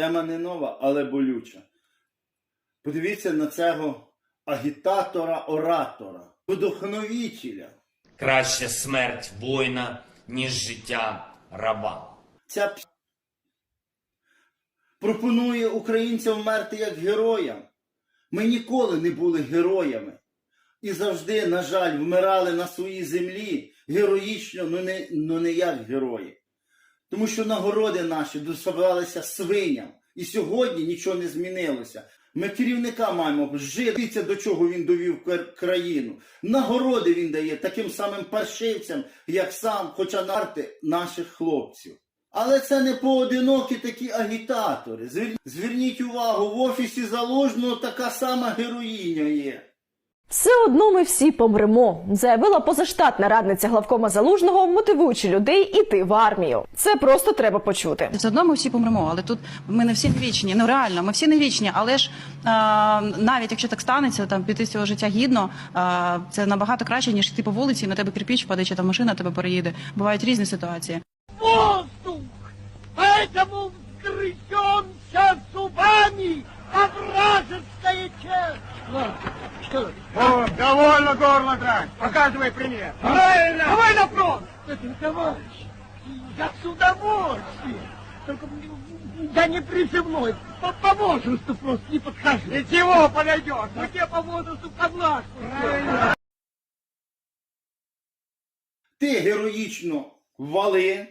Тема не нова, але болюча. Подивіться на цього агітатора-оратора, вдохновителя. Краще смерть воїна, ніж життя раба. Ця п... пропонує українцям вмерти як героям. Ми ніколи не були героями. І завжди, на жаль, вмирали на своїй землі героїчно, ну не, ну не як герої. Тому що нагороди наші доставалися свиням. І сьогодні нічого не змінилося. Ми керівника маємо жити, до чого він довів країну. Нагороди він дає таким самим паршивцям, як сам, хоча нарти наших хлопців. Але це не поодинокі такі агітатори. Звер- Зверніть увагу, в офісі заложного така сама героїня є. Все одно ми всі помремо, заявила позаштатна радниця главкома залужного, мотивуючи людей іти в армію. Це просто треба почути. Все одно ми всі помремо, але тут ми не всі не вічні. Ну реально, ми всі не вічні. Але ж а, навіть якщо так станеться, там піти з цього життя гідно, а, це набагато краще, ніж йти по вулиці, і на тебе кирпіч впаде, чи там машина тебе переїде. Бувають різні ситуації. воздух! Поэтому вгрыземся зубами о вражеское честно! Что? О, довольно горло драть. Показывай пример. Правильно! Давай на фронт! Это, товарищ, я с удовольствием! Только м, я не призывной, по, по возрасту просто не подхожу. Ничего, подойдет. Ну тебе по возрасту подлажку. Ти героїчно вали,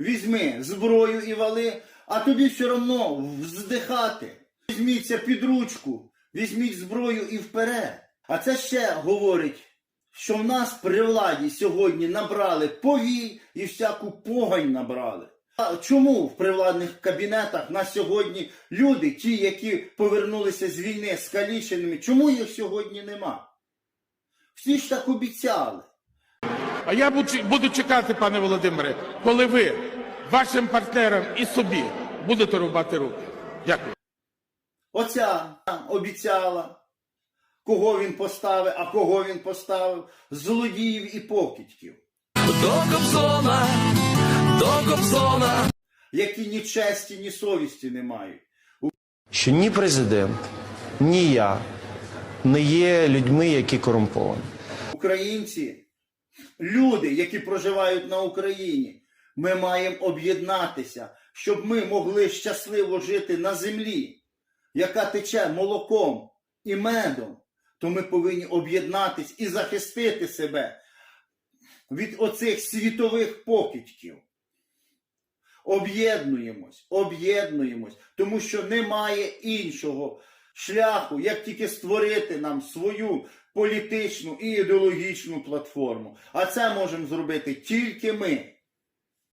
візьми зброю і вали, а тобі все одно вздихати. Візьміться під ручку, візьміть зброю і вперед. А це ще говорить, що в нас при владі сьогодні набрали повій і всяку погань набрали. А чому в привладних кабінетах на сьогодні люди, ті, які повернулися з війни скаліченими, чому їх сьогодні нема? Всі ж так обіцяли. А я буду- чекати, пане Володимире, коли ви вашим партнерам і собі будете рубати руки. Дякую. Оця обіцяла, кого він поставив, а кого він поставив, злодіїв і покидьків. До Кобзона, Які ні честі, ні совісті не мають. що ні президент, ні я не є людьми, які корумповані. Українці, люди, які проживають на Україні, ми маємо об'єднатися, щоб ми могли щасливо жити на землі, яка тече молоком і медом. То ми повинні об'єднатись і захистити себе від оцих світових покидьків. Об'єднуємось, об'єднуємось, тому що немає іншого шляху, як тільки створити нам свою політичну і ідеологічну платформу. А це можемо зробити тільки ми.